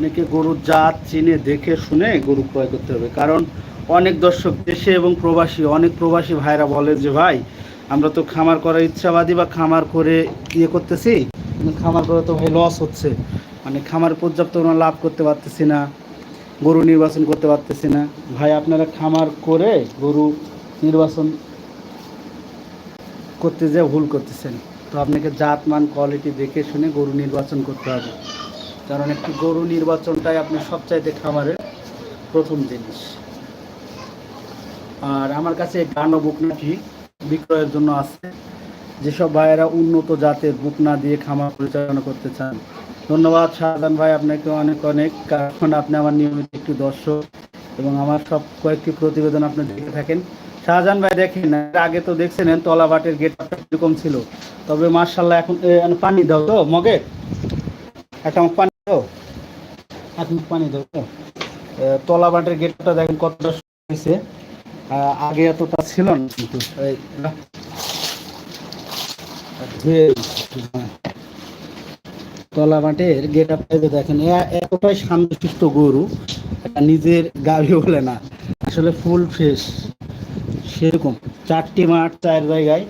আপনাকে গরুর জাত চিনে দেখে শুনে গরু ক্রয় করতে হবে। কারণ অনেক দর্শক দেশে এবং প্রবাসী, অনেক প্রবাসী ভাইরা বলে যে, ভাই, আমরা তো খামার করার ইচ্ছাবাদী বা খামার করে ইয়ে করতেছি খামার করে তো ভাই লস হচ্ছে। মানে খামার পর্যাপ্ত লাভ করতে পারতেছি না, গরু নির্বাচন করতে পারতেছি না। ভাই, আপনারা খামার করে গরু নির্বাচন করতে যে ভুল করতেছেন। তো আপনাকে জাত, মান কোয়ালিটি দেখে শুনে গরু নির্বাচন করতে হবে। কারণ একটি গরু নির্বাচনটাই আপনার সবচাইতে খামারের প্রথম জিনিস। আর আমার কাছে গানো বুকনাটি বিক্রয়ের জন্য আছে। যেসব ভাইয়েরা উন্নত জাতের বুকনা দিয়ে খামার পরিচালনা করতে চান। ধন্যবাদ, শাহজাহান ভাই, আপনাকে অনেক অনেক। কারণ আপনি আমার নিয়মিত একটি দর্শক এবং আমার সব কয়েকটি প্রতিবেদন আপনি দেখে থাকেন। শাহজাহান ভাই, দেখেন, আগে তো দেখছিলেন তলাবাটের গেট এরকম ছিল। তবে মার্শাল্লাহ এখন পানি দাও তো, মগে। একটা পানি এক মুখ পানি দাও তো? এ, তলাবাটের গেটটা দেখেন কতটা হয়েছে। আগে ছিল না কিন্তু। তলা মাঠের গেট দেখেন এতটাই গরু নিজের গাভী বলে না আসলে ফুল ফ্রেশ সেরকম। চারটি মাঠ চার জায়গায়।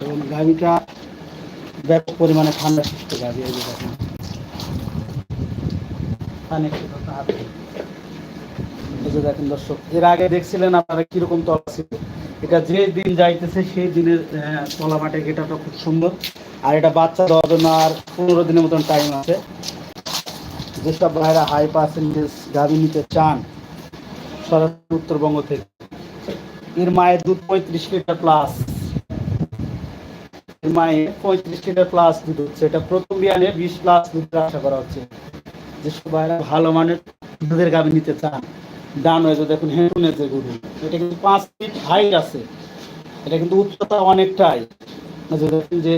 এবং গাভীটা ব্যাপক পরিমাণে ঠান্ডা এই যে দেখেন। যে দেখেন দর্শক, এর আগে দেখছিলেন আপনারা তলা ছিল? এটা যে দিন যাইতেছে, সেই দিনের তলা মাঠের গেটাটা খুব সুন্দর। আর এটা বাচ্চা দেওয়ার জন্য আর পনেরো দিনের মতন টাইম আছে। যেসব ভাইরা হাই পার্সেন্টেজ নিতে চান, সরাসরি উত্তরবঙ্গ থেকে। এর মায়ের দুধ পঁয়ত্রিশ লিটার প্লাস এর মায়ের পঁয়ত্রিশ লিটার প্লাস দুধ হচ্ছে। এটা প্রথম বিয়ানে বিশ প্লাস দুধের আশা করা হচ্ছে। যেসব ভাইরা ভালো মানের দুধের গাভী নিতে চান। ডান হয়েছে দেখুন হেঁটুনের যে গরু, এটা কিন্তু পাঁচ ফিট হাইট আছে। এটা কিন্তু উচ্চতা অনেকটাই। দেখুন যে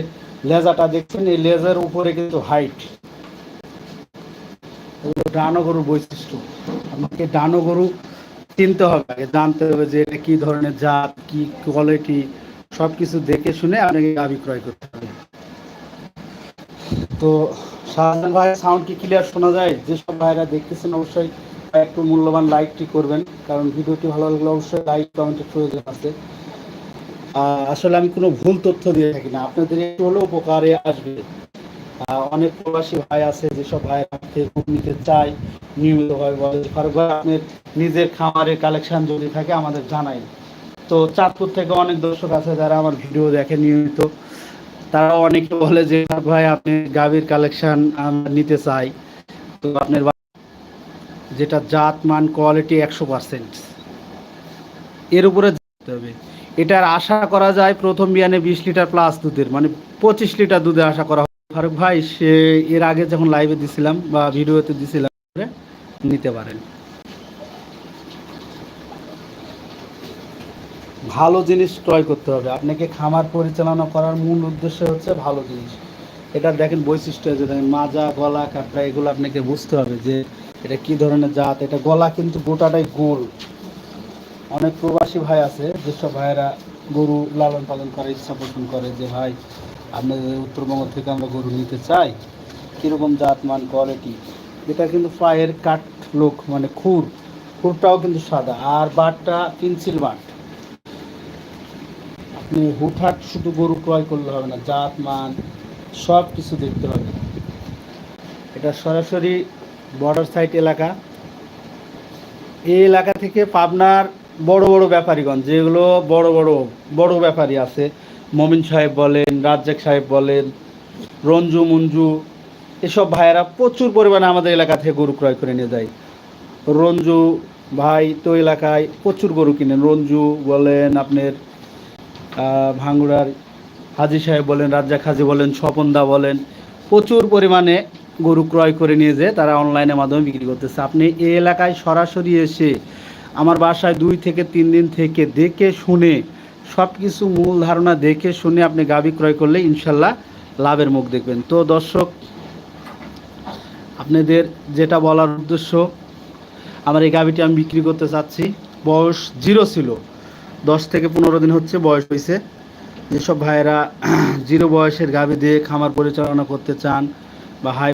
লেজাটা দেখছেন, এই লেজার উপরে কিন্তু হাইট ডানো গরুর বৈশিষ্ট্য। আমাকে ডানো গরু চিনতে হবে, আগে জানতে হবে যে এটা কি ধরনের জাত, কি কোয়ালিটি সব কিছু দেখে শুনে আপনাকে গাভী ক্রয় করতে হবে। তো শাহজাহান ভাইয়ের সাউন্ড কি ক্লিয়ার শোনা যায়? যেসব ভাইরা দেখতেছেন অবশ্যই একটু মূল্যবান লাইকটি করবেন, কারণ ভিডিওটি ভালো লাগলে অবশ্যই লাইক কমেন্টের প্রয়োজন আছে। আসলে আমি কোনো ভুল তথ্য দিয়ে থাকি না। আপনাদের একটু হলেও উপকারে আসবে। অনেক প্রবাসী ভাই আছে, যেসব ভাই থেকে খুব নিতে চায় নিয়মিতভাবে বলে ফারুক ভাই, আপনার নিজের খামারের কালেকশন যদি থাকে আমাদের জানাই তো চাঁদপুর থেকে অনেক দর্শক আছে যারা আমার ভিডিও দেখে নিয়মিত। তারা অনেকে বলে যে, ভাই, আপনি গাভীর কালেকশন নিতে চাই। তো আপনার যেটা জাত, মান কোয়ালিটি একশো পার্সেন্ট এর উপরে হবে। এটার আশা করা যায় প্রথম বিয়ানে বিশ লিটার প্লাস দুধের মানে পঁচিশ লিটার দুধের আশা করা হয়। ফারুক ভাই, সে এর আগে যখন লাইভে দিছিলাম বা ভিডিওতে দিছিলাম, নিতে পারেন। ভালো জিনিস ক্রয় করতে হবে। আপনাকে খামার পরিচালনা করার মূল উদ্দেশ্য হচ্ছে ভালো জিনিস। এটা দেখেন বৈশিষ্ট্য যে দেখেন মাজা, গলা কাপড়া এগুলো আপনাকে বুঝতে হবে যে এটা কি ধরনের জাত। এটা গলা কিন্তু গোটাটাই গোল। অনেক প্রবাসী ভাই আছে যেসব ভাইয়েরা গরু লালন পালন করে, ইচ্ছা পোষণ করে যে, ভাই, আপনাদের উত্তরবঙ্গ থেকে আমরা গরু নিতে চাই। কীরকম জাত, মান কোয়ালিটি এটা কিন্তু পায়ের কাঠ লোক মানে খুর। খুরটাও কিন্তু সাদা। আর বাটটা পেন্সিল বাট। আপনি হুটহাট শুধু গরু ক্রয় করলে হবে না, জাত, মান, সব কিছু দেখতে হবে। এটা সরাসরি বর্ডার সাইড এলাকা। এই এলাকা থেকে পাবনার বড় বড় ব্যাপারীগণ যেগুলো বড় বড় বড় ব্যাপারী আছে, মমিন সাহেব বলেন, রাজ্জাক সাহেব বলেন, রঞ্জু, মঞ্জু, এসব ভাইয়েরা প্রচুর পরিমাণে আমাদের এলাকা থেকে গরু ক্রয় করে নিয়ে যায়। রঞ্জু ভাই তো এলাকায় প্রচুর গরু কিনেন। রঞ্জু বলেন আপনার ভাঙ্গুড়ার হাজি সাহেব বলেন, রাজ্জাক হাজি বলেন স্বপনদা বলেন, প্রচুর পরিমাণে গরু ক্রয় করে নিয়ে যেয়ে তারা অনলাইনের মাধ্যমে বিক্রি করতেছে। আপনি এই এলাকায় সরাসরি এসে আমার বাসায় দুই থেকে তিন দিন থেকে দেখে শুনে সব কিছু মূল ধারণা দেখে শুনে আপনি গাভী ক্রয় করলে ইনশাল্লাহ লাভের মুখ দেখবেন। তো দর্শক, আপনাদের যেটা বলার উদ্দেশ্য, আমার এই গাভীটি আমি বিক্রি করতে চাচ্ছি। বয়স জিরো ছিল। দশ থেকে পনেরো দিন হচ্ছে বয়স হয়েছে যেসব ভাইয়েরা জিরো বয়সের গাভী দিয়ে খামার পরিচালনা করতে চান বা হাই